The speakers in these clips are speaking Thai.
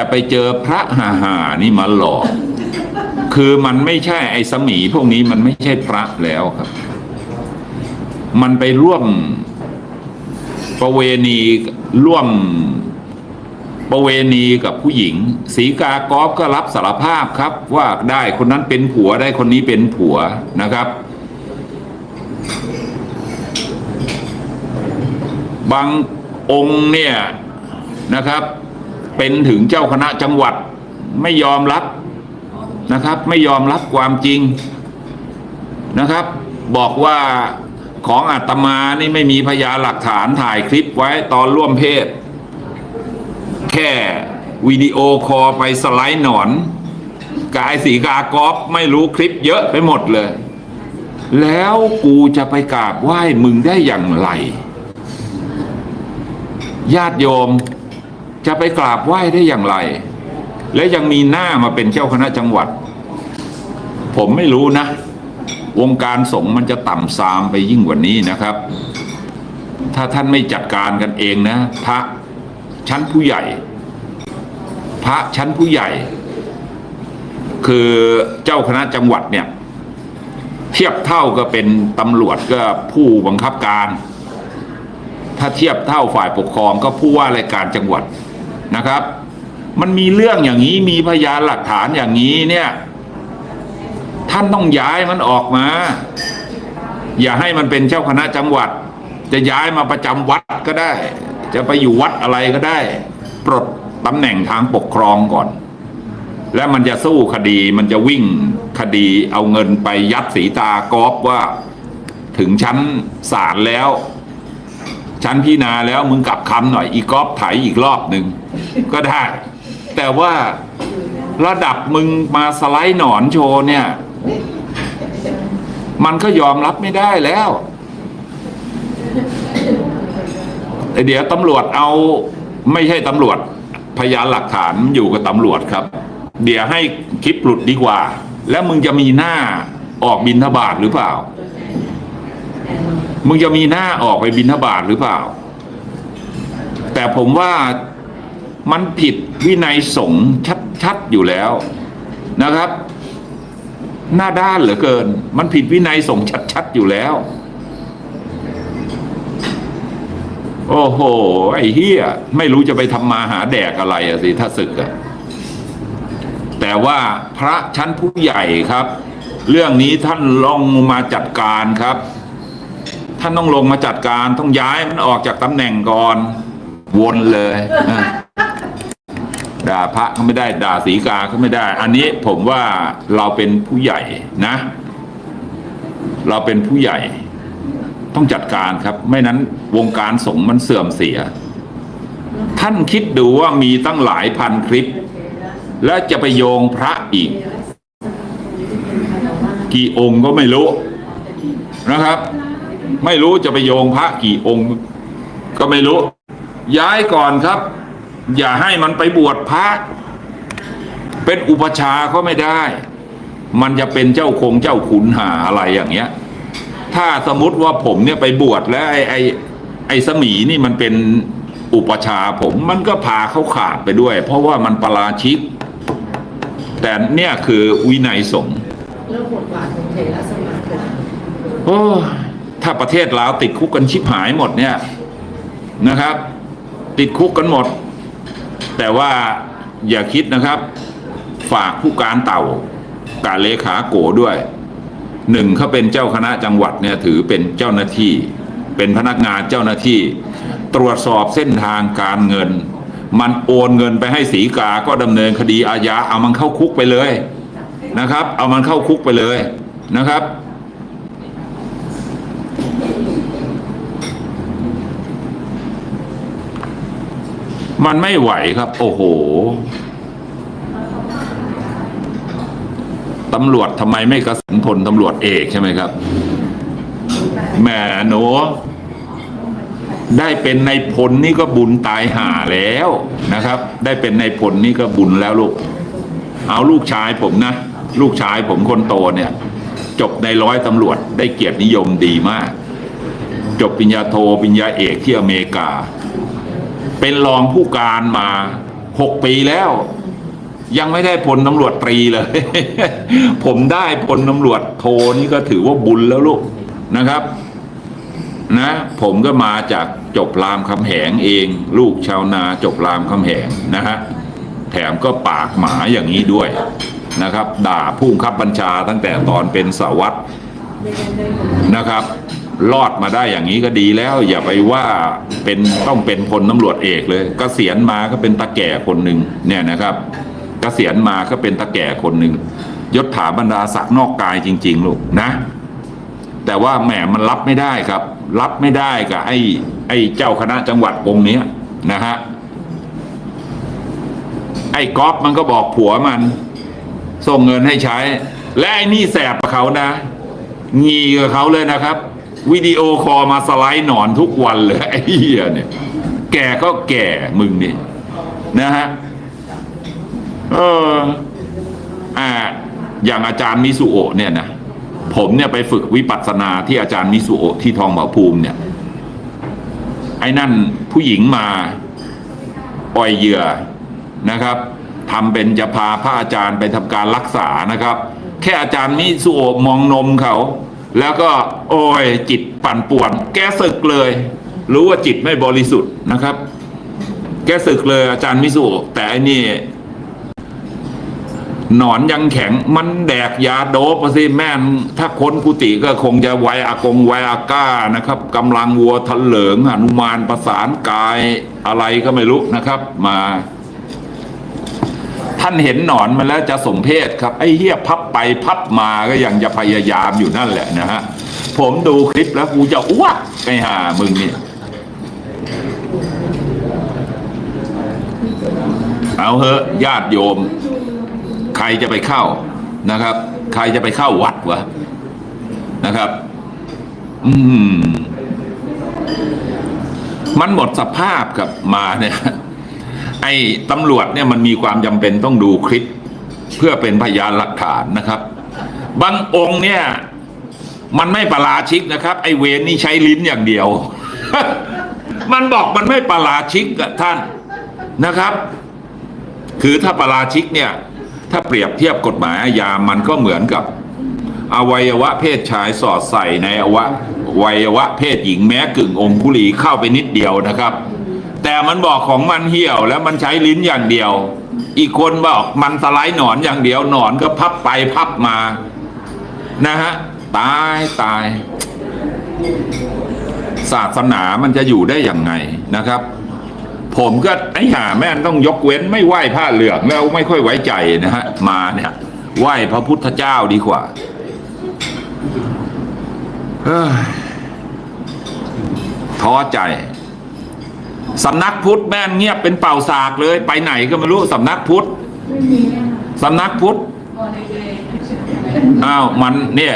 แต่ไปเจอพระหาหานี่มาหลอก คือมันไม่ใช่ไอ้สมีพวกนี้มันไม่ใช่พระแล้วครับ มันไปร่วมประเวณีร่วมประเวณีกับผู้หญิง สีกากอบก็รับสารภาพครับ ว่าได้คนนั้นเป็นผัวได้คนนี้เป็นผัวนะครับ บางองค์เนี่ยนะครับ เป็นถึงเจ้าคณะจังหวัดไม่ยอมรับนะครับ ไม่ยอมรับความจริงนะครับ บอกว่าของอาตมานี่ไม่มีพยานหลักฐานถ่ายคลิปไว้ตอนร่วมเพศ แค่วิดีโอคอลไปสไลด์หนอน กายสีกากอฟไม่รู้คลิปเยอะไปหมดเลย แล้วกูจะไปกราบไหว้มึงได้อย่างไร ญาติโยม จะไปกราบไหว้ได้อย่างไร และยังมีหน้ามาเป็นเจ้าคณะจังหวัด ผมไม่รู้นะ วงการสงฆ์มันจะต่ำซามไปยิ่งกว่านี้นะครับ ถ้าท่านไม่จัดการกันเองนะ พระชั้นผู้ใหญ่ พระชั้นผู้ใหญ่ คือเจ้าคณะจังหวัดเนี่ย เทียบเท่าก็เป็นตำรวจก็ผู้บังคับการถ้าเทียบเท่าฝ่ายปกครองก็ผู้ว่าราชการจังหวัด นะครับ มันมีเรื่องอย่างนี้มีพยานหลักฐานอย่างนี้เนี่ย ท่านต้องย้ายมันออกมา อย่าให้มันเป็นเจ้าคณะจังหวัด จะย้ายมาประจำวัดก็ได้ จะไปอยู่วัดอะไรก็ได้ ปลดตำแหน่งทางปกครองก่อน แล้วมันจะสู้คดีมันจะวิ่งคดีเอาเงินไปยัดสีตากอบว่าถึงชั้นศาลแล้ว ชั้นพิจารณาแล้วมึงกลับคำหน่อยอีกอบไถอีกรอบหนึ่ง ก็ได้ แต่ว่าระดับมึงมาสไลด์หนอนโชว์เนี่ย มันก็ยอมรับไม่ได้แล้วเดี๋ยวตำรวจเอาไม่ใช่ตำรวจพยานหลักฐานอยู่กับตำรวจครับ เดี๋ยวให้คลิปหลุดดีกว่า แล้วมึงจะมีหน้าออกบินทบาทหรือเปล่า มึงจะมีหน้าออกไปบินทบาทหรือเปล่า แต่ผมว่า มันผิดวินัยสงฆ์ชัดๆอยู่แล้วนะครับ หน้าด้านเหลือเกิน มันผิดวินัยสงฆ์ชัดๆอยู่แล้ว โอ้โห ไอ้เฮียไม่รู้จะไปทำมาหาแดกอะไรอะสิถ้าศึกอะแต่ว่าพระชั้นผู้ใหญ่ครับ เรื่องนี้ท่านลงมาจัดการครับ ท่านต้องลงมาจัดการต้องย้ายมันออกจากตำแหน่งก่อน วนเลย ด่าพระก็ไม่ได้ด่าสีกาก็ไม่ได้ อันนี้ผมว่าเราเป็นผู้ใหญ่นะ เราเป็นผู้ใหญ่ ต้องจัดการครับ ไม่นั้นวงการสงฆ์มันเสื่อมเสีย ท่านคิดดูว่ามีตั้งหลายพันคลิป แล้วจะไปโยงพระอีก กี่องค์ก็ไม่รู้นะครับ ไม่รู้จะไปโยงพระกี่องค์ ก็ไม่รู้ ย้ายก่อนครับ อย่าให้มันไปบวชพระ เป็นอุปชาก็ไม่ได้ มันจะเป็นเจ้าคงเจ้าขุนหาอะไรอย่างเงี้ย ถ้าสมมติว่าผมเนี่ยไปบวชแล้วไอ้ไอ้ไอ้สมีนี่มันเป็นอุปชาผมมันก็พาเขาขาดไปด้วย เพราะว่ามันประราชิก แต่เนี่ยคือวินัยสงฆ์แล้วบทบาทของเทระสมาคมโอ้ถ้าประเทศลาวติดคุกกันชิบหายหมดเนี่ยนะครับ ติดคุกกันหมด แต่ว่าอย่าคิดนะครับ ฝากผู้การเต่าการเลขาโกด้วยหนึ่งเขาเป็นเจ้าคณะจังหวัดเนี่ยถือเป็นเจ้าหน้าที่ เป็นพนักงานเจ้าหน้าที่ ตรวจสอบเส้นทางการเงิน มันโอนเงินไปให้สีกาก็ดำเนินคดีอาญาเอามันเข้าคุกไปเลยนะครับ เอามันเข้าคุกไปเลยนะครับ มันไม่ไหวครับ โอ้โหตำรวจทำไมไม่กระสินพลตำรวจเอกใช่ไหมครับแหม่หนูได้เป็นในพลนี่ก็บุญตายหาแล้วนะครับ ได้เป็นในพลนี่ก็บุญแล้วลูก เอาลูกชายผมนะ ลูกชายผมคนโตเนี่ย จบในร้อยตำรวจได้เกียรตินิยมดีมาก จบปริญญาโทปริญญาเอกที่อเมริกา เป็นรองผู้การมาหกปีแล้ว ยังไม่ได้พลตำรวจตรีเลย ผมได้พลตำรวจโทนี่ก็ถือว่าบุญแล้วลูกนะครับ นะ ผมก็มาจากจบรามคำแหงเอง ลูกชาวนาจบรามคำแหงนะฮะแถมก็ปากหมาอย่างนี้ด้วยนะครับ ด่าผู้บังคับบัญชาตั้งแต่ตอนเป็นสาวัตรไม่ได้ได้ผลนะครับ รอดมาได้อย่างนี้ก็ดีแล้ว อย่าไปว่าเป็นต้องเป็นพลตำรวจเอกเลยกเกษียณมาก็เป็นตาแก่คนหนึ่งเนี่ยนะครับกเกษียณมาก็เป็นตาแก่คนหนึ่งยศถาบรรดาศักดิ์นอกกายจริง ๆ ลูกนะ แต่ว่าแหมมันรับไม่ได้ครับ รับไม่ได้กับไอ้ไอ้เจ้าคณะจังหวัดองค์นี้นะฮะไอ้ก๊อฟมันก็บอกผัวมัน ส่งเงินให้ใช้ และไอ้นี่แสบกับเขานะงีกับเขาเลยนะครับ วิดีโอคอลมาสไลด์หนอนทุกวันเลยไอ้เหี้ยเนี่ย แก่ก็แก่มึงนี่นะฮะเอออ่าอย่างอาจารย์มิสุโอะเนี่ยนะผมเนี่ยไปฝึกวิปัสสนาที่อาจารย์มิสุโอะที่ทองผาภูมิเนี่ย ไอ้นั่นผู้หญิงมาปล่อยเหยื่อนะครับทำเป็นจะพาพระอาจารย์ไปทำการรักษานะครับ แค่อาจารย์มิสุโอะมองนมเขา แล้วก็โอ้ยจิตปั่นป่วน แกสึกเลย รู้ว่าจิตไม่บริสุทธิ์นะครับ แกสึกเลยอาจารย์มิสุแต่อันนี่หนอนยังแข็งมันแดกยาโดปสิแม่น ถ้าค้นกุฏิก็คงจะไวอากงไวอาก้านะครับกำลังวัวทะเหลิงหนุมานประสานกายอะไรก็ไม่รู้นะครับ มา ท่านเห็นหนอนมาแล้วจะสมเพศครับไอ้เหี้ยพับไปพับมาก็ยังจะพยายามอยู่นั่นแหละนะฮะผมดูคลิปแล้วกูจะอ้วกไอ้ห่ามึงเนี่ยเอาเหอะญาติโยม ใครจะไปเข้านะครับ ใครจะไปเข้าวัดวะนะครับ อืมมันหมดสภาพกับมาเนี่ย ไอ้ตำรวจเนี่ยมันมีความจำเป็นต้องดูคลิป เพื่อเป็นพยานหลักฐานนะครับ บางองค์เนี่ยมันไม่ประราชิกนะครับ ไอ้เวรนี่ใช้ลิ้นอย่างเดียว มันบอกมันไม่ประราชิกกับท่านนะครับ คือถ้าประราชิกเนี่ย ถ้าเปรียบเทียบกฎหมายอาญามันก็เหมือนกับ อวัยวะเพศชายสอดใส่ในอวัยวะเพศหญิงแม้กึ่งองคุลีเข้าไปนิดเดียวนะครับ แต่มันบอกของมันเหี่ยวแล้วมันใช้ลิ้นอย่างเดียว อีกคนบอกมันสไลด์หนอนอย่างเดียวหนอนก็พับไปพับมา นะฮะ ตายตาย ศาสนามันจะอยู่ได้อย่างไงนะครับ ผมก็ไอ้ห่าแม่นต้องยกเว้นไม่ไหว้ผ้าเหลืองแล้วไม่ค่อยไว้ใจนะฮะ มาเนี่ยไหว้พระพุทธเจ้าดีกว่าเอ้ยท้อใจ สำนักพุทธแม่นเงียบเป็นเป่าสากเลย ไปไหนก็ไม่รู้สำนักพุทธสำนักพุทธอ้าวมันเนี่ย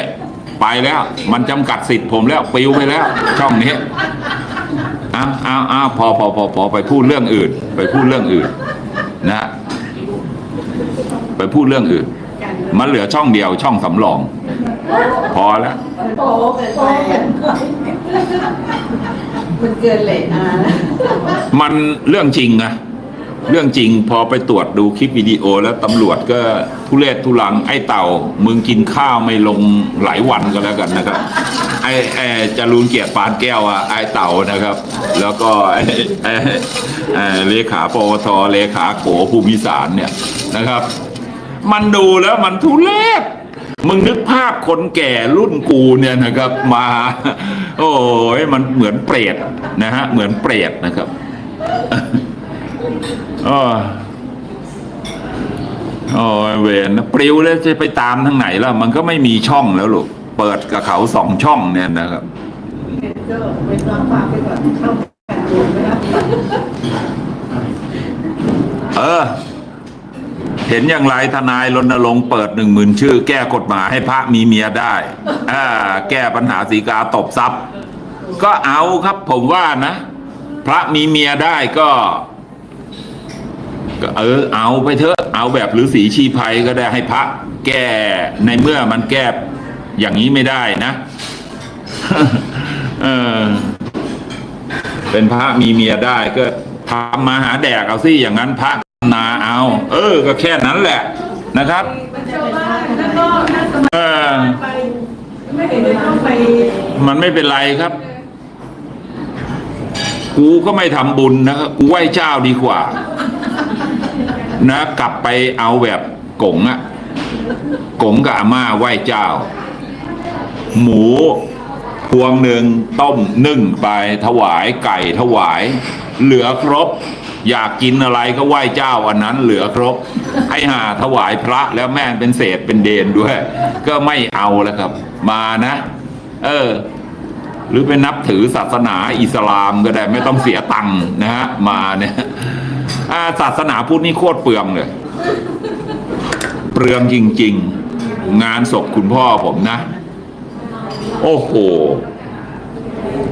ไปแล้ว มันจำกัดสิทธิ์ผมแล้วปิวไปแล้ว ช่องนี้อ้าวอ้าวอ้าวพอพอพอพอไปพูดเรื่องอื่น ไปพูดเรื่องอื่น นะไปพูดเรื่องอื่น มันเหลือช่องเดียวช่องสำรอง พอแล้ว โป๊ะเป็นแฟนมันเกินเลยอะมันเรื่องจริงนะเรื่องจริงพอไปตรวจดูคลิปวิดีโอแล้วตำรวจก็ทุเรศทุลังไอ้เต่า มึงกินข้าวไม่ลงหลายวันก็แล้วกันนะครับ ไอ้ไอ้จรูนเกียรติปานแก้วอะไอ้เต่านะครับ แล้วก็ไอ้ไอ้ไอ้เลขาปวทเลขาโขภูมิสารเนี่ยนะครับ มันดูแล้วมันทุเรศ มึงนึกภาพคนแก่รุ่นกูเนี่ยนะครับ มา โอ้ยมันเหมือนเปรตนะฮะ เหมือนเปรตนะครับโอ้ยโอ้เวนนะปลิวแล้วจะไปตามทางไหนล่ะ มันก็ไม่มีช่องแล้วลูก เปิดกับเขาสองช่องเนี่ยนะครับเอ้ออ เห็นอย่างไรทนายรณรงค์เปิดหนึ่งหมื่นชื่อ แก้กฎหมายให้พระมีเมียได้อ่าแก้ปัญหาสีกาตบทรัพย์ ก็เอาครับผมว่านะ พระมีเมียได้ก็ก็เออเอาไปเถอะเอาแบบฤาษีชีภัยก็ได้ให้พระ แก้ในเมื่อมันแก้อย่างนี้ไม่ได้นะเออเป็นพระมีเมียได้ก็ทำมาหาแดกเอาสิอย่างนั้นพระ นาเอา เออ ก็แค่นั้นแหละนะครับเออมันไม่เป็นไรครับ กูก็ไม่ทำบุญนะครับกูไหว้เจ้าดีกว่า นะ กลับไปเอาแบบกงอะกงกับอาม่าไหว้เจ้า หมูพวงหนึ่งต้มนึ่งไปถวายไก่ถวาย เหลือครบ อยากกินอะไรก็ไหว้เจ้าอันนั้นเหลือครบ ให้หาถวายพระแล้วแม่เป็นเศษเป็นเดนด้วย ก็ไม่เอาแล้วครับ มานะ เออ หรือไปนับถือศาสนาอิสลามก็ได้ไม่ต้องเสียตังค์นะฮะมาเนี่ยศาสนาพุทธนี่โคตรเปลืองเลย เปลืองจริง ๆ งานศพคุณพ่อผมนะ โอ้โห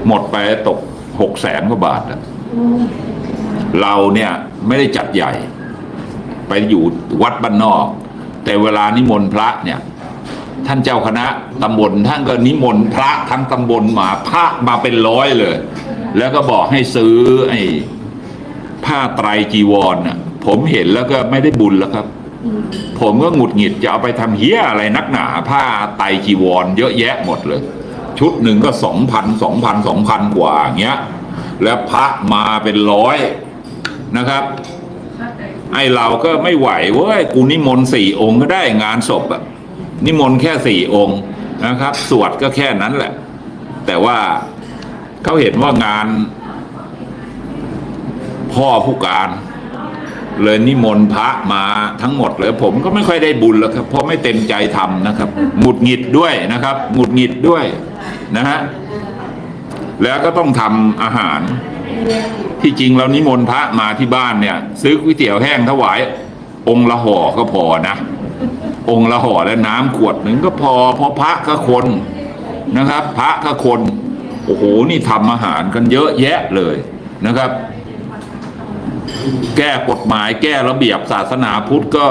หมดไปตกหกแสนกว่าบาทอะ เราเนี่ยไม่ได้จัดใหญ่ ไปอยู่วัดบ้านนอก แต่เวลานิมนต์พระเนี่ย ท่านเจ้าคณะตำบลท่านก็นิมนต์พระทั้งตำบลมาพระมาเป็นร้อยเลย แล้วก็บอกให้ซื้อไอ้ผ้าไตรจีวรน่ะผมเห็นแล้วก็ไม่ได้บุญแล้วครับ ผมก็หงุดหงิดจะเอาไปทำเฮี้ยอะไรนักหนา ผ้าไตรจีวร เยอะแยะหมดเลย ชุดหนึ่งก็สองพันสองพันสองพันกว่าอย่างเงี้ย แล้วพระมาเป็นร้อย นะครับไอเราก็ไม่ไหวเว้ยกูนิมนต์สี่องค์ก็ได้งานศพอะนิมนต์แค่สี่องค์นะครับ สวดก็แค่นั้นแหละ แต่ว่าเขาเห็นว่างาน พ่อผู้การ เลยนิมนต์พระมาทั้งหมดเลยผมก็ไม่ค่อยได้บุญแล้วครับ เพราะไม่เต็มใจทำนะครับหงุดหงิดด้วยนะครับหงุดหงิดด้วยนะฮะแล้วก็ต้องทำอาหาร ที่จริงเรานิมนต์พระมาที่บ้านเนี่ย ซื้อก๋วยเตี๋ยวแห้งถวาย องค์ละห่อก็พอนะ องค์ละห่อและน้ำขวดหนึ่งก็พอเพราะพระก็คนนะครับ พระก็คนโอ้โหนี่ทำอาหารกันเยอะแยะเลยนะครับ แก้กฎหมายแก้ระเบียบศาสนาพุทธก็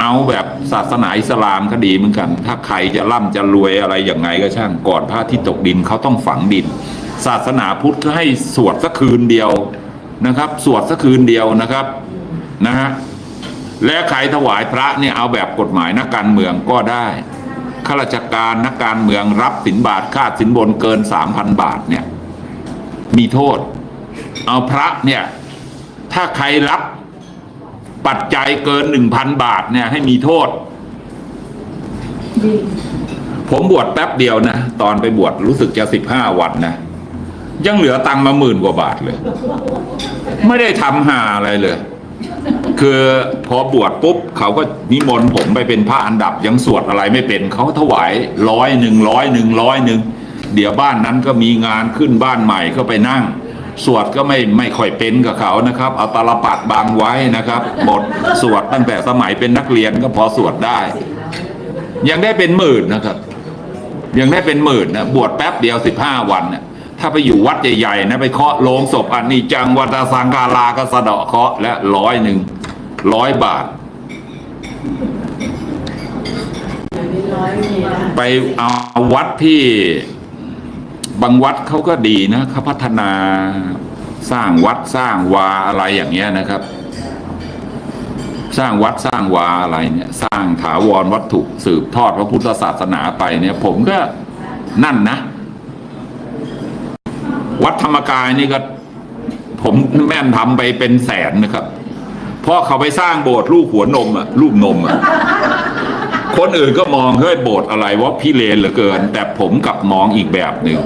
เอาแบบศาสนาอิสลามก็ดีเหมือนกัน ถ้าใครจะร่ำจะรวยอะไรอย่างไงก็ช่างก่อนพระที่ตกดินเขาต้องฝังดิน ศาสนาพุทธก็ให้สวดสักคืนเดียวนะครับ สวดสักคืนเดียวนะครับนะฮะและใครถวายพระเนี่ยเอาแบบกฎหมายนักการเมืองก็ได้ข้าราชการนักการเมืองรับสินบาทค่าสินบนเกินสามพันบาทเนี่ย มีโทษ เอาพระเนี่ย ถ้าใครรับปัจจัยเกินหนึ่งพันบาทเนี่ย ให้มีโทษ ผมบวชแป๊บเดียวนะ ตอนไปบวชรู้สึกจะสิบห้าวันนะ ยังเหลือตังมาหมื่นกว่าบาทเลย ไม่ได้ทำหาอะไรเลย คือพอบวชปุ๊บเขาก็นิมนต์ผมไปเป็นพระอันดับยังสวดอะไรไม่เป็นเขาถวายร้อยหนึ่งร้อยหนึ่งร้อยหนึ่งเดี๋ยวบ้านนั้นก็มีงานขึ้นบ้านใหม่ก็ไปนั่ง สวดก็ไม่ไม่ค่อยเป็นกับเขานะครับ เอาตาลปัดบางไว้นะครับบทสวดตั้งแต่สมัยเป็นนักเรียนก็พอสวดได้ ยังได้เป็นหมื่นนะครับ ยังได้เป็นหมื่นนะบวชแป๊บเดียวสิบห้าวันเนี่ย ถ้าไปอยู่วัดใหญ่ๆนะไปเคาะโลงศพอันนี้จังวัตสังฆาราก็สะเดาะเคาะและร้อยหนึ่งร้อยบาท ไปเอาวัดที่บางวัดเขาก็ดีนะเขาพัฒนาสร้างวัดสร้างวาอะไรอย่างเงี้ยนะครับ สร้างวัดสร้างวาอะไรเนี่ย สร้างถาวรวัตถุสืบทอดพระพุทธศาสนาไปเนี่ย ผมก็นั่นนะ วัดธรรมกายนี่ก็ผมแม่นทำไปเป็นแสนนะครับเพราะเขาไปสร้างโบสถ์รูปหัวนมอะรูปนมอะคนอื่นก็มองเฮ้ยโบสถ์อะไรว่าพี่เลนเหลือเกิน แต่ผมกลับมองอีกแบบหนึ่ง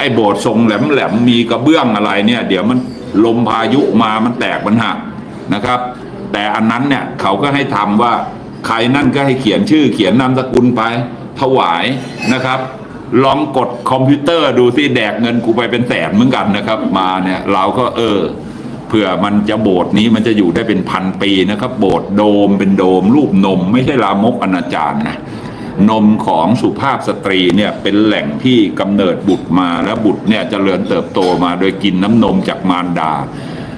ไอ้โบสถ์ทรงแหลมแหลมมีกระเบื้องอะไรเนี่ย เดี๋ยวมันลมพายุมามันแตกมันหักนะครับ แต่อันนั้นเนี่ยเขาก็ให้ทำว่าใครนั่นก็ให้เขียนชื่อเขียนนามสกุลไปถวายนะครับ ลองกดคอมพิวเตอร์ดูสิแดกเงินกูไปเป็นแสนเหมือนกันนะครับ มาเนี่ยเราก็เออเผื่อมันจะโบสถ์นี้มันจะอยู่ได้เป็นพันปีนะครับ โบสถ์โดมเป็นโดม รูปนม ไม่ใช่ลามกอนาจารนะนมของสุภาพสตรีเนี่ยเป็นแหล่งที่กำเนิดบุตรมาแล้วบุตรเนี่ยจเจริญเติบโตมาโดยกินน้ำนมจากมารดา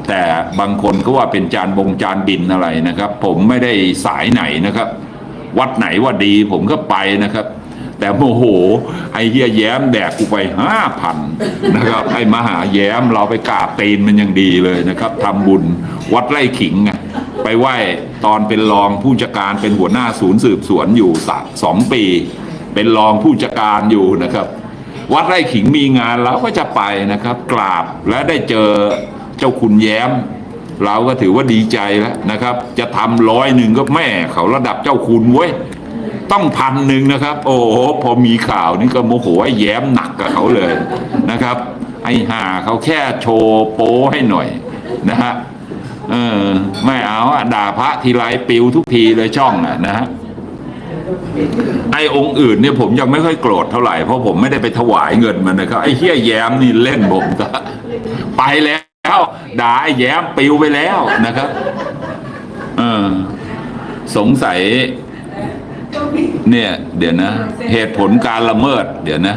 แต่บางคนก็ว่าเป็นจานบงจานบินอะไรนะครับ ผมไม่ได้สายไหนนะครับ วัดไหนว่าดีผมก็ไปนะครับ แต่โมโหไอ้เฮียแย้มแดกกูไปห้าพันนะครับไอ้มหาแย้มเราไปกราบตีนมันยังดีเลยนะครับทำบุญวัดไร่ขิงอะไปไหว้ตอนเป็นรองผู้จัดการเป็นหัวหน้าศูนย์สืบสวนอยู่สะสองปี เป็นรองผู้จัดการอยู่นะครับ วัดไร่ขิงมีงานเราก็จะไปนะครับ กราบและได้เจอเจ้าคุณแย้ม เราก็ถือว่าดีใจแล้วนะครับ จะทำร้อยหนึ่งก็แม่เขาระดับเจ้าคุณเว้ย ต้องพันหนึ่งนะครับ โอ้โหพอมีข่าวนี่ก็โมโหไอ้แย้มหนักกับเขาเลยนะครับไอ้ห่าเขาแค่โชว์โป้ให้หน่อยนะฮะเออไม่เอาด่าพระทีไรปิวทุกทีเลยช่องอะนะฮะไอ้องค์อื่นเนี่ยผมยังไม่ค่อยโกรธเท่าไหร่เพราะผมไม่ได้ไปถวายเงินมันนะครับไอ้เฮียแย้มนี่เล่นผมซะไปแล้วด่าไอ้แย้มปิวไปแล้วนะครับ เออสงสัย เนี่ย เดี๋ยวนะ เหตุผลการละเมิด เดี๋ยวนะ